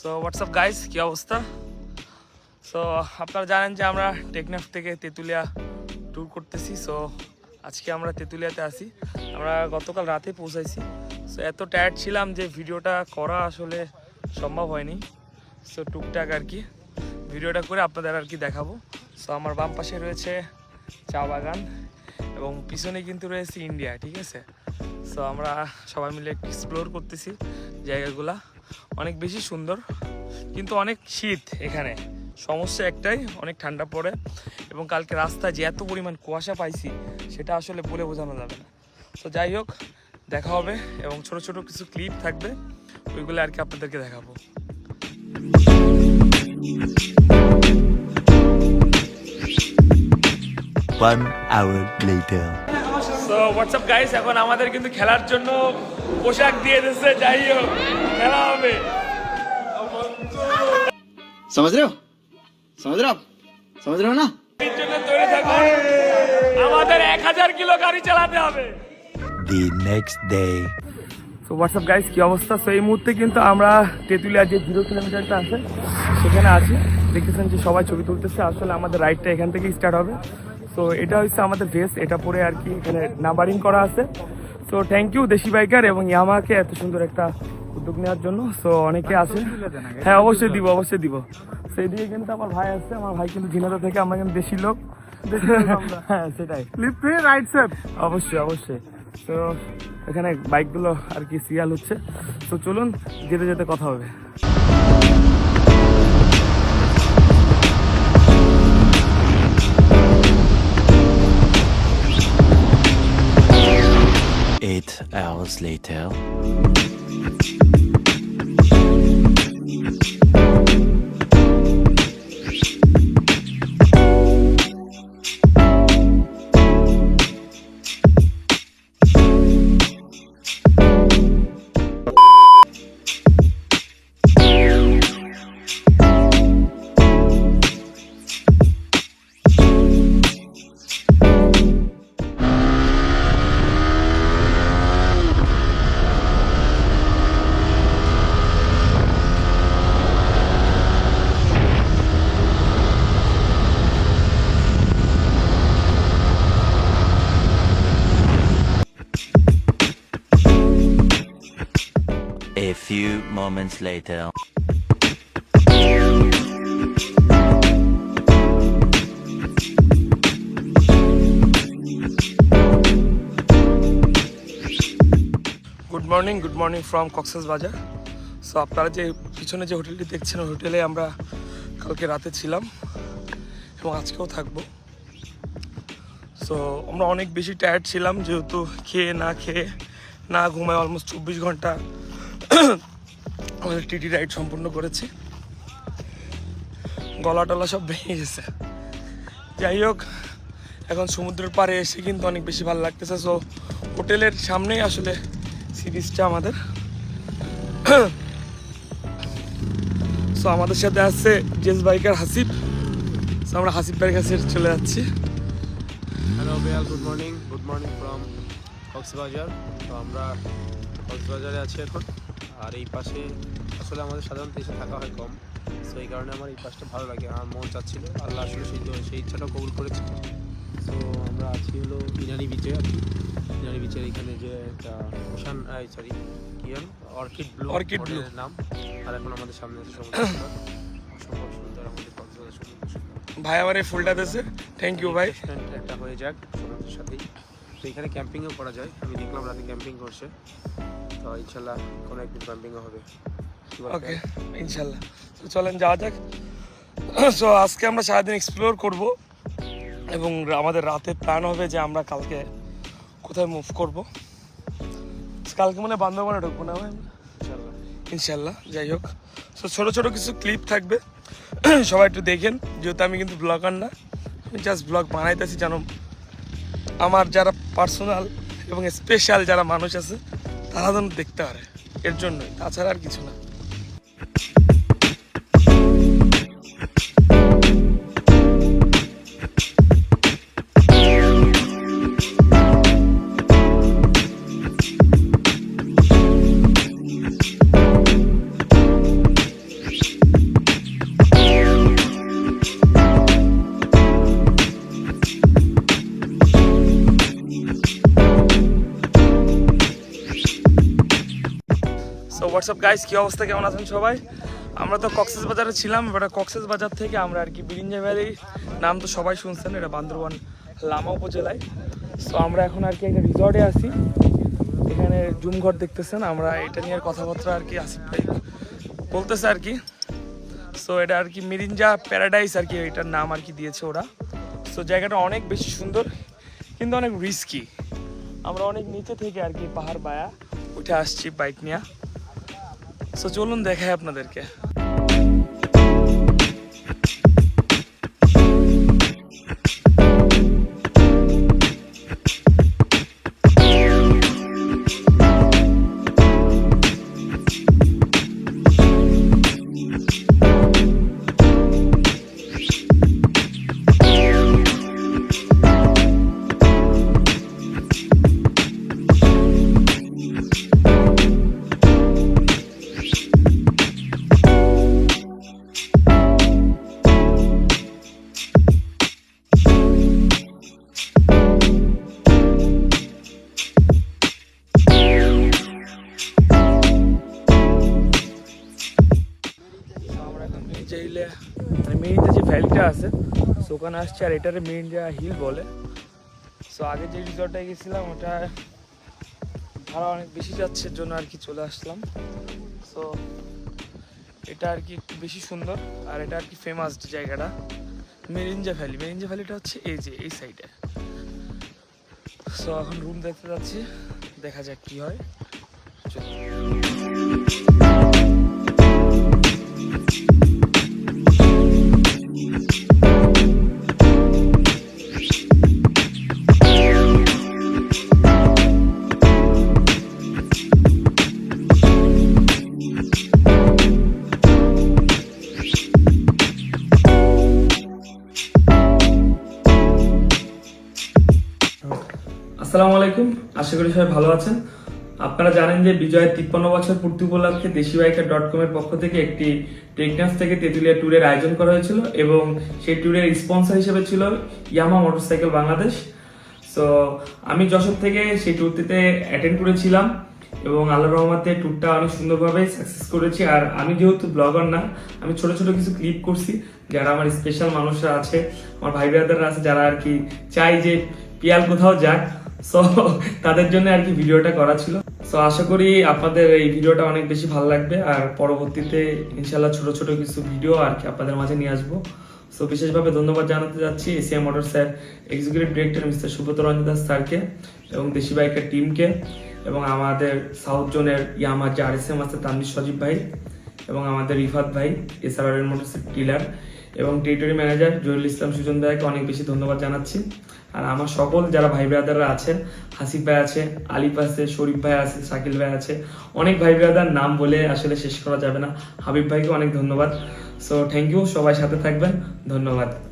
So WhatsApp guys কী অবস্থা? So আপনারা জানেন যে আমরা টেকনাফ থেকে তেঁতুলিয়া ট্যুর করতেছি। সো আজকে আমরা তেঁতুলিয়াতে আসি আমরা গতকাল রাতে পৌঁছাইছি। সো এত টায়ার্ড ছিলাম যে ভিডিওটা করা আসলে সম্ভব হয়নি। সো টুকটাক আর কি। ভিডিওটা করে আপনাদের আর কি দেখাবো। সো আমার বাম পাশে রয়েছে চা বাগান এবং পিছনে কিন্তু রয়েছে ইন্ডিয়া ঠিক আছে? সো আমরা সবাই মিলে এক্সপ্লোর করতেছি জায়গাগুলা। অনেক বেশি সুন্দর কিন্তু অনেক শীত এখানে। সমস্যা একটাই অনেক ঠান্ডা পড়ে। এবং কালকে রাস্তায় যে এত পরিমাণ কুয়াশা পাইছি সেটা আসলে বলে বোঝানো যাবে না। তো যাই হোক দেখা হবে এবং ছোট ছোট কিছু ক্লিপ থাকবে ওইগুলো আর কি আপনাদেরকে দেখাবো। One hour later. এখন আমাদের কিন্তু খেলার জন্য পোশাক দিয়ে দিচ্ছে যাই হোক। খেলা হবে समझ रहे हो समझ रहे हो आप समझ रहे हो ना এর জন্য তৈরি থাকুন আমাদের এক হাজার কিলো গাড়ি চালাতে হবে The next day. তো হোয়াটসঅ্যাপ গাইস কি অবস্থা তো এই মুহূর্তে কিন্তু আমরা তেঁতুলিয়া যে জিরো কিলোমিটারটা আছে সেখানে আছি দেখতেছেন যে সবাই ছবি তুলতেছে আসলে আমাদের রাইডটা এখান থেকেই স্টার্ট হবে তো এটা হচ্ছে আমাদের ড্রেস এটা পরে আর কি এখানে নাম্বারিং করা আছে তো থ্যাংক ইউ দেশি বাইকার এবং ইয়ামাকে এত সুন্দর একটা উদ্যোগ নেওয়ার জন্য সো অনেকে আছে। হ্যাঁ অবশ্যই দিব অবশ্যই দিব। সেই দিকে কিন্তু আমার ভাই আসছে আমার ভাই কিন্তু ঝিনাদা থেকে আমরা কিন্তু দেশি লোক। হ্যাঁ সেটাই। রাইট স্যার অবশ্যই অবশ্যই। তো এখানে বাইকগুলো আর কি সিয়াল হচ্ছে। তো চলুন যেতে যেতে কথা হবে। Hours later. A few moments later. Good morning good morning from Cox's Bazar so আপনারা যে পিছনে যে হোটেলটি দেখছেন হোটেলে আমরা কালকে রাতে ছিলাম এবং আজকেও থাকব। সো আমরা অনেক বেশি টায়ার্ড ছিলাম, যেহেতু খেয়ে না খেয়ে না ঘুমায় অলমোস্ট চব্বিশ ঘণ্টা। আমাদের টিটি রাইড সম্পূর্ণ করেছি। গলা টলা সব ভেঙে গেছে। যাই হোক, এখন সমুদ্রের পাড়ে এসে কিন্তু অনেক বেশি ভালো লাগতেছে। সো হোটেলের সামনেই আসলে সিরিজটা আমাদের। সো আমাদের সাথে আছে জেস বাইকার হাসিফ। সো আমরা হাসিব ভাইয়ের কাছে চলে যাচ্ছি। হ্যালো বেয়াল good morning good morning from Cox's Bazar তো আমরা কক্সবাজারে আছি এখন। আর এই পাশে আসলে আমাদের সাধারণত এসে থাকা হয় কম। সো এই কারণে আমার এই পাশটা ভালো লাগে। আমার মন চাচ্ছিল। আল্লাহ আসলে সেই সেই ইচ্ছাটাও কবুল করেছে। সো আমরা আছি হলো ইনানি বিচে আর কি ইনানি বিচের এখানে যে একটা ওশান সরি কি হল অর্কিড ব্লু Orchid Blue। নাম। আর এখন আমাদের সামনে আছে সমুদ্র। অসম্ভব সুন্দর আমাদের কক্সবাজার সৈকত। ভাই আমার এই ফুলটা দিয়েছে। থ্যাংক ইউ ভাই। একটা হয়ে যাক সমুদ্রের সাথেই। তো এখানে ক্যাম্পিংও করা যায়। আমি দেখলাম রাতে ক্যাম্পিং করছে। তো ইনশাল্লাহ কোনো একদিন ক্যাম্পিংও হবে। ওকে ইনশাল্লাহ। তো চলেন যাওয়া যাক। সো আজকে আমরা সারাদিন এক্সপ্লোর করব এবং আমাদের রাতের প্ল্যান হবে যে আমরা কালকে কোথায় মুভ করব। কালকে মানে বান্দরবানে ঢুকবো না ইনশাল্লাহ। ইনশাল্লাহ যাই হোক। সো ছোটো ছোটো কিছু ক্লিপ থাকবে। সবাই একটু দেখেন যেহেতু আমি কিন্তু ব্লগার না আমি জাস্ট ব্লগ বানাইতেছি যেন আমার যারা পার্সোনাল এবং স্পেশাল যারা মানুষ আছে তারা যেন দেখতে পারে। এর জন্যই। তাছাড়া আর কিছু না। হোয়াটসঅ্যাপ গাইস কি অবস্থা? কেমন আছেন সবাই? আমরা তো কক্সেস বাজারে ছিলাম এবার কক্সেস বাজার থেকে আমরা আর কি বিরিঞ্জা ভ্যালি, নাম তো সবাই শুনছেন, এটা বান্দরবান লামা উপজেলায়। সো আমরা এখন আর কি একটা রিসর্টে আছি। এখানে জুম ঘর দেখতেছেন, আমরা এটা নিয়ে কথাবার্তা আর কি আসিফ ভাই। বলতেছে আর কি। সো এটা আর কি মিরিঞ্জা প্যারাডাইস আর কি, এটার নাম আর কি দিয়েছে ওরা। সো জায়গাটা অনেক বেশি সুন্দর, কিন্তু অনেক রিস্কি আমরা অনেক নিচে থেকে আর কি পাহাড় বায়া উঠে আসছি বাইক নিয়ে। সো চলুন দেখায় আপনাদেরকে। ভ্যালিটা আছে। সো ওখানে আসছে আর এটার এটারে মিরিঞ্জা হিল বলে। সো আগে যে রিসর্টটায় গেছিলাম, ওটা ভাড়া অনেক বেশি যাচ্ছে জন্য আর কি চলে আসলাম। সো এটা আর কি একটু বেশি সুন্দর, আর এটা আর কি ফেমাস জায়গাটা। মেরিঞ্জা ভ্যালি মেরিঞ্জা ভ্যালিটা হচ্ছে এই যে, এই সাইডে সো এখন রুম দেখতে যাচ্ছি, দেখা যাক কি হয়। চলুন। আসসালামু আলাইকুম। আশা করি সবাই ভালো আছেন। আপনারা জানেন যে বিজয়ের তিপ্পান্ন বছর পূর্তি উপলক্ষে দেশি বাইকার ডট কম এর পক্ষ থেকে একটি টেকনাফ থেকে তেঁতুলিয়া ট্যুরের আয়োজন করা হয়েছিল এবং সেই ট্যুরের স্পন্সর হিসেবে ছিল ইয়ামা মোটরসাইকেল বাংলাদেশ। সো আমি যশোর থেকে সেই ট্যুরটিতে অ্যাটেন্ড করেছিলাম এবং আল্লাহ রহমাতে ট্যুরটা অনেক সুন্দরভাবে সাকসেস করেছি। আর আমি যেহেতু ব্লগার না, আমি ছোট ছোট কিছু ক্লিপ করছি। যারা আমার স্পেশাল মানুষরা আছে, আমার ভাই ব্রাদাররা আছে, যারা আর কি চাই যে পিয়াল কোথাও যাক সো তাদের জন্য আর কি ভিডিওটা করা ছিল। সো আশা করি আপনাদের এই ভিডিওটা অনেক বেশি ভালো লাগবে। আর পরবর্তীতে ইনশাল্লাহ ছোট ছোট কিছু ভিডিও আর কি আপনাদের মাঝে নিয়ে আসব। সো বিশেষভাবে ধন্যবাদ জানাতে যাচ্ছি Asia motor sir executive director mister Subrata Ranjan Das স্যারকে এবং দেশি বাইকের টিমকে এবং আমাদের সাউথ জোনের ইয়ামা যে আর এস এম আছে তানবির সজীব ভাই এবং আমাদের রিফাত ভাই এসআরআর মোটরস ডিলার এবং টেরিটরি ম্যানেজার জহিরুল ইসলাম সুজন ভাইকে অনেক বেশি ধন্যবাদ জানাচ্ছি। আর আমার সকল যারা ভাই ব্রাদাররা আছেন, হাসিফ ভাই আছে, আলিফ আছে, শরীফ ভাই আছে, শাকিল ভাই আছে, অনেক ভাই ব্রাদার নাম বলে আসলে শেষ করা যাবে না। হাবিব ভাইকে অনেক ধন্যবাদ। সো থ্যাংক ইউ সবাই সাথে থাকবেন। ধন্যবাদ।